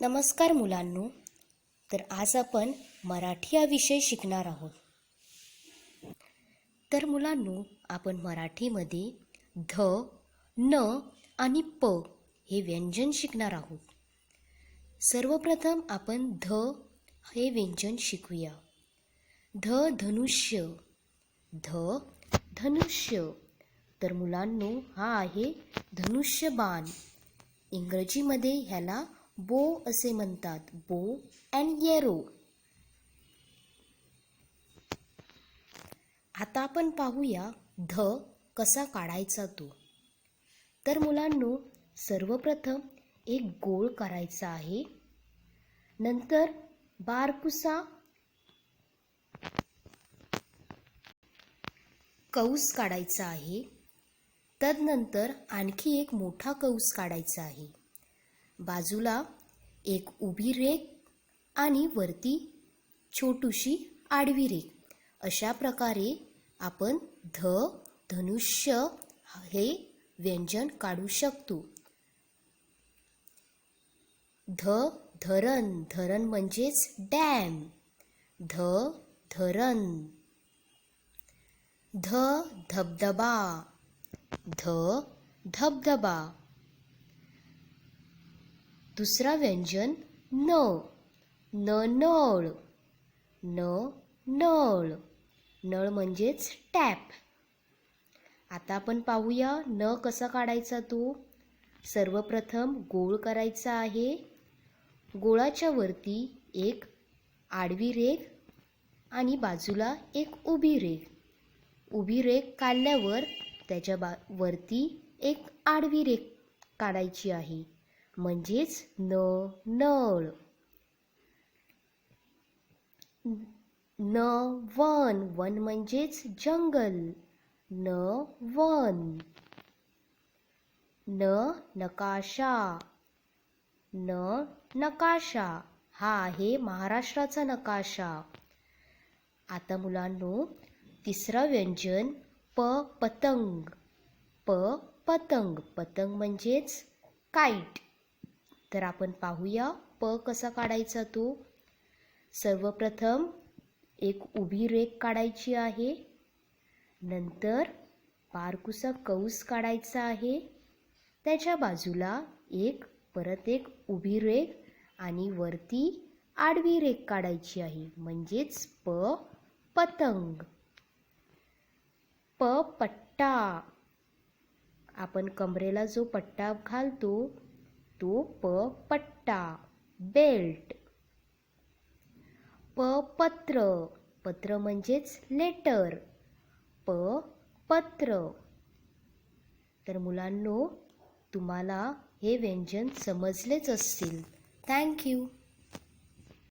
नमस्कार मुलांनो. तर आज आपण मराठी हा विषय शिकणार आहोत. तर मुलांनो आपण मराठीमध्ये ध न आणि प हे व्यंजन शिकणार आहोत. सर्वप्रथम आपण ध हे व्यंजन शिकूया. ध धनुष्य. ध धनुष्य. तर मुलांनो हा आहे धनुष्यबाण. इंग्रजीमध्ये ह्याला बो असे म्हणतात बो अँड येरो. आता आपण पाहूया ध कसा काढायचा तो. तर मुलांनो सर्वप्रथम एक गोळ करायचा आहे. नंतर बारकुसा कौस काढायचा आहे. तदनंतर आणखी एक मोठा कौस काढायचा आहे. बाजूला एक उभी रेख आणि वरती छोटूशी आडवी रेख. अशा प्रकारे आपण ध धनुष्य हे व्यंजन काढू शकतो. ध धरण. धरण म्हणजेच डॅम. ध धरण. ध धबधबा. ध धबधबा. दुसरा व्यंजन न न नळ. न नळ नळ म्हणजेच टॅप. आता आपण पाहूया न कसा काढायचा तो. सर्वप्रथम गोळ करायचा आहे. गोळाच्या वरती एक आडवी रेघ आणि बाजूला एक उभी रेघ. उभी रेघ काढल्यावर त्याच्या बा वरती एक आडवी रेघ काढायची आहे. म्हणजेच न नळ. न वन. वन म्हणजेच जंगल. न वन. न नकाशा. न नकाशा. हा आहे महाराष्ट्राचा नकाशा. आता मुलांनो तिसरा व्यंजन प पतंग. प पतंग. पतंग म्हणजेच काईट. तर आपण पाहूया. प कसा काढायचा तो? सर्वप्रथम एक उभी रेख काढायची आहे. नंतर पारकुसा कौस काढायचा आहे. त्याच्या बाजूला एक परत एक उभी रेख आणि वरती आडवी रेख काढायची आहे. म्हणजेच प पतंग. प पट्टा. आपण कमरेला जो पट्टा घालतो तो प पट्टा बेल्ट प पत्र पत्र म्हणजेच लेटर प पत्र. तर मुलांनो तुम्हाला हे व्यंजन समजलेच असतील. थँक्यू